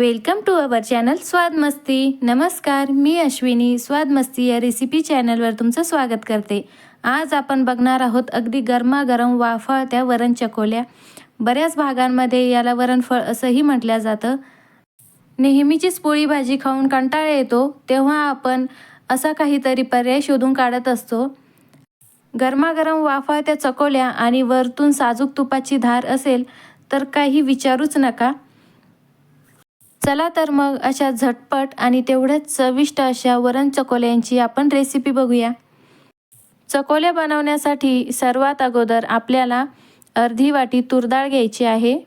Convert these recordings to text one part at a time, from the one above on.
Welcome to our channel स्वाद मस्ती. नमस्कार मी अश्विनी. स्वाद मस्ती या रेसिपी चॅनलवर तुमचं स्वागत करते. आज आपण बघणार आहोत अगदी गरमागरम वाफळत्या वरण चकोल्या. बऱ्याच भागांमध्ये याला वरणफळ असंही म्हटलं जातं. नेहमीचीच पोळी भाजी खाऊन कंटाळा येतो तेव्हा आपण असा काहीतरी पर्याय शोधून काढत असतो. गरमागरम वाफळ त्या चकोल्या आणि वरतून साजूक तुपाची धार असेल तर काही विचारूच नका. चला तर मग अशा झटपट आणि तेवढ्याच चविष्ट अशा वरण चकोल्यांची आपण रेसिपी बघूया. चकोल्या बनवण्यासाठी सर्वात अगोदर आपल्याला अर्धी वाटी तुरडाळ घ्यायची आहे.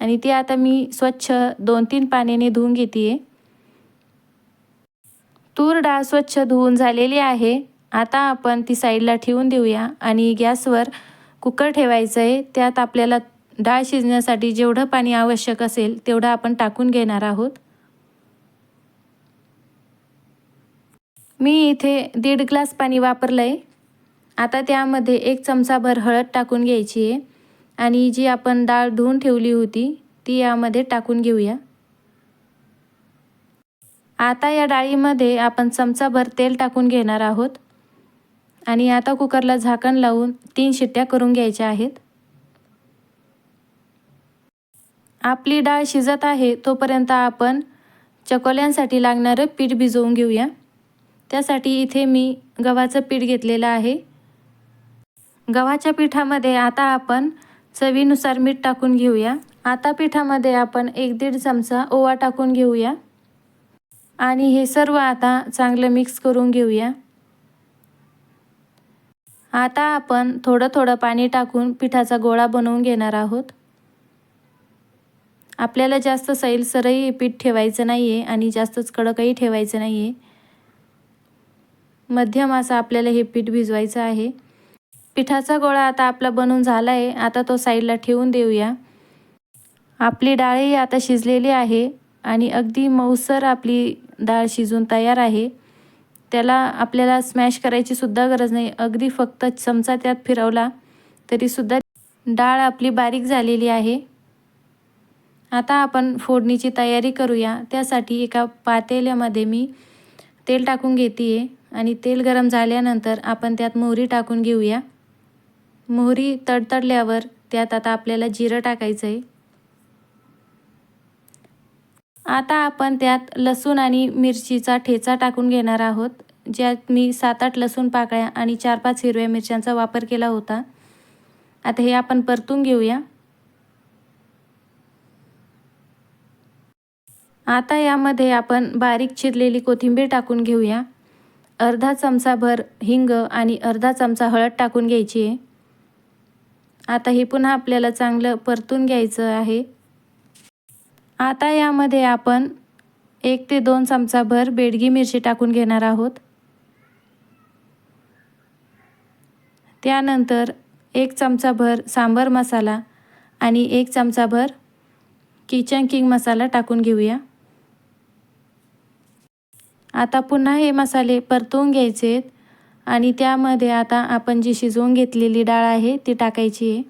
आणि ती आता मी स्वच्छ दोन तीन पाण्याने धुवून घेते आहे तूर डाळ स्वच्छ धुवून झालेली आहे. आता आपण ती साईडला ठेवून देऊया. आणि गॅसवर कुकर ठेवायचं आहे त्यात आपल्याला डाळ शिजण्यासाठी जेवढं पाणी आवश्यक असेल तेवढं आपण टाकून घेणार आहोत. मी इथे दीड ग्लास पाणी वापरलं आहे आता त्यामध्ये एक चमचाभर हळद टाकून घ्यायची आहे आणि जी आपण डाळ धुवून ठेवली होती ती यामध्ये टाकून घेऊया. आता या डाळीमध्ये आपण चमचाभर तेल टाकून घेणार आहोत आणि आता कुकरला झाकण लावून तीन शिट्ट्या करून घ्यायच्या आहेत. आपली डाळ शिजत आहे तोपर्यंत आपण चकोल्यांसाठी लागणारं पीठ भिजवून घेऊया. त्यासाठी इथे मी गव्हाचं पीठ घेतलेलं आहे. गव्हाच्या पिठामध्ये आता आपण चवीनुसार मीठ टाकून घेऊया. आता पिठामध्ये आपण एक दीड चमचा ओवा टाकून घेऊया. आणि हे सर्व आता चांगलं मिक्स करून घेऊया. आता आपण थोडं थोडं पाणी टाकून पिठाचा गोळा बनवून घेणार आहोत. आपल्याला जास्त सैलसरही पीठ ठेवायचं नाही आहे आणि जास्तच कडकही ठेवायचं नाही आहे मध्यम असं आपल्याला हे पीठ भिजवायचं आहे. पिठाचा गोळा आता आपला बनून झाला आहे आता तो साईडला ठेवून देऊया. आपली डाळही आता शिजलेली आहे आणि अगदी मऊसर आपली डाळ शिजून तयार आहे. त्याला आपल्याला स्मॅश करायची सुद्धा गरज नाही. अगदी फक्त चमचा त्यात फिरवला तरीसुद्धा डाळ आपली बारीक झालेली आहे. आता आपण फोडणीची तयारी करूया. त्यासाठी एका पातेल्यामध्ये मी तेल टाकून घेते आहे आणि तेल गरम झाल्यानंतर आपण त्यात मोहरी टाकून घेऊया. मोहरी तडतडल्यावर त्यात आता आपल्याला जिरं टाकायचं आहे आता आपण त्यात लसूण आणि मिरचीचा ठेचा टाकून घेणार आहोत. ज्यात मी सात आठ लसूण पाकळ्या आणि चार पाच हिरव्या मिरच्यांचा वापर केला होता. आता हे आपण परतून घेऊया. आता यामध्ये आपण बारीक चिरलेली कोथिंबीर टाकून घेऊया. अर्धा चमचाभर हिंग आणि अर्धा चमचा हळद टाकून घ्यायची आहे. आता हे पुन्हा आपल्याला चांगलं परतून घ्यायचं आहे. आता यामध्ये आपण एक ते दोन चमचाभर बेडगी मिरची टाकून घेणार आहोत. त्यानंतर एक चमचाभर सांबर मसाला आणि एक चमचाभर किचन किंग मसाला टाकून घेऊया. आता पुन्हा हे मसाले परतवून घ्यायचे आहेत. आणि त्यामध्ये आता आपण जी शिजवून घेतलेली डाळ आहे ती टाकायची आहे.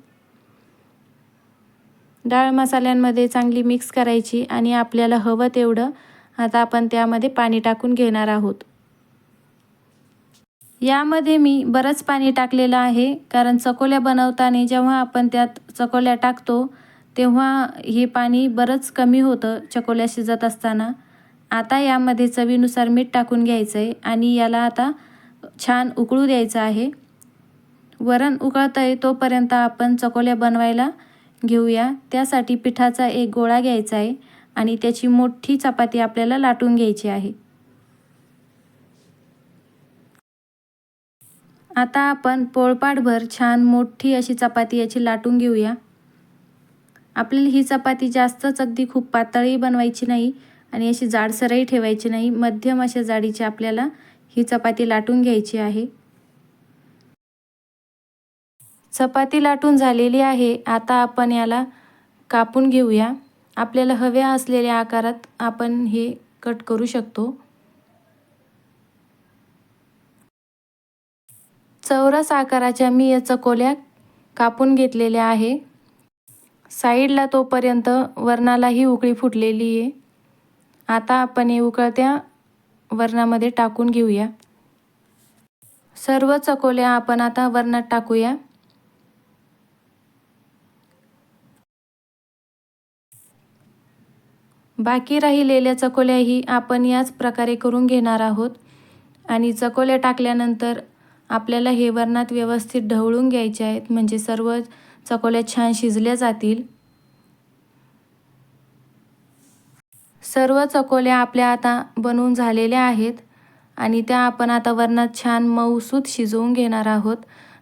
डाळ मसाल्यांमध्ये चांगली मिक्स करायची आणि आपल्याला हवं तेवढं आता आपण त्यामध्ये पाणी टाकून घेणार आहोत. यामध्ये मी बरंच पाणी टाकलेलं आहे कारण चकोल्या बनवताना जेव्हा आपण त्यात चकोल्या टाकतो तेव्हा हे पाणी बरंच कमी होतं चकोल्या शिजत असताना. आता यामध्ये चवीनुसार मीठ टाकून घ्यायचं आहे आणि याला आता छान उकळू द्यायचं आहे. वरण उकळतं आहे तोपर्यंत आपण चकोल्या बनवायला घेऊया. त्यासाठी पिठाचा एक गोळा घ्यायचा आहे आणि त्याची मोठी चपाती आपल्याला लाटून घ्यायची आहे. आता आपण पोळपाटभर छान मोठी अशी चपाती याची लाटून घेऊया. आपल्याला ही चपाती जास्तच अगदी खूप पातळी बनवायची नाही. आणि अशी जाडसरही ठेवायची नाही. मध्यम अशा जाडीची आपल्याला ही चपाती लाटून घ्यायची आहे. चपाती लाटून झालेली आहे. आता आपण याला कापून घेऊया. आपल्याला हव्या असलेल्या आकारात आपण हे कट करू शकतो. चौरस आकाराच्या मी या चकोल्या कापून घेतलेल्या आहे. साईडला तोपर्यंत वरणालाही उकळी फुटलेली आहे. आता आपण हे उकळत्या वरणामध्ये टाकून घेऊया. सर्व चकोल्या आपण आता वरणात टाकूया. बाकी राहिलेल्या चकोल्याही आपण याच प्रकारे करून घेणार आहोत. आणि चकोल्या टाकल्यानंतर आपल्याला हे वरणात व्यवस्थित ढवळून घ्यायचे आहेत. म्हणजे सर्व चकोल्या छान शिजल्या जातील. सर्व चकोल्या आपल्या आता बनवून झालेल्या आहेत आणि त्या आपण आता वरणात छान मऊसूत शिजवून घेणार आहोत.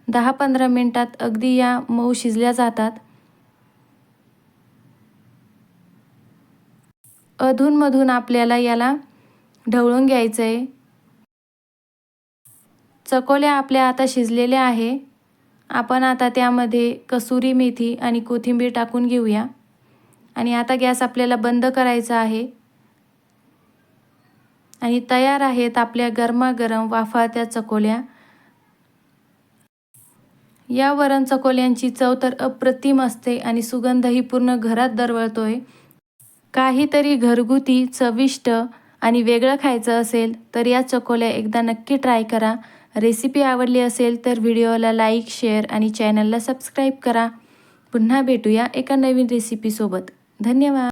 दहा पंधरा मिनटात अगदी या मऊ शिजल्या जातात. अधूनमधून आपल्याला याला ढवळून घ्यायचं आहे चकोल्या आपल्या आता शिजलेल्या आहे. आपण आता त्यामध्ये कसुरी मेथी आणि कोथिंबीर टाकून घेऊया. आणि आता गॅस आपल्याला बंद करायचा आहे. आणि तयार आहेत आपल्या गरमागरम वाफाळत्या चकोल्या. या वरण चकोल्यांची चव तर अप्रतिम असते आणि सुगंधही पूर्ण घरात दरवळतोय. काहीतरी घरगुती चविष्ट आणि वेगळं खायचं असेल तर या चकोल्या एकदा नक्की ट्राय करा. रेसिपी आवडली असेल तर व्हिडिओला लाईक शेअर आणि चॅनलला सबस्क्राईब करा. पुन्हा भेटूया एका नवीन रेसिपीसोबत धन्यवाद.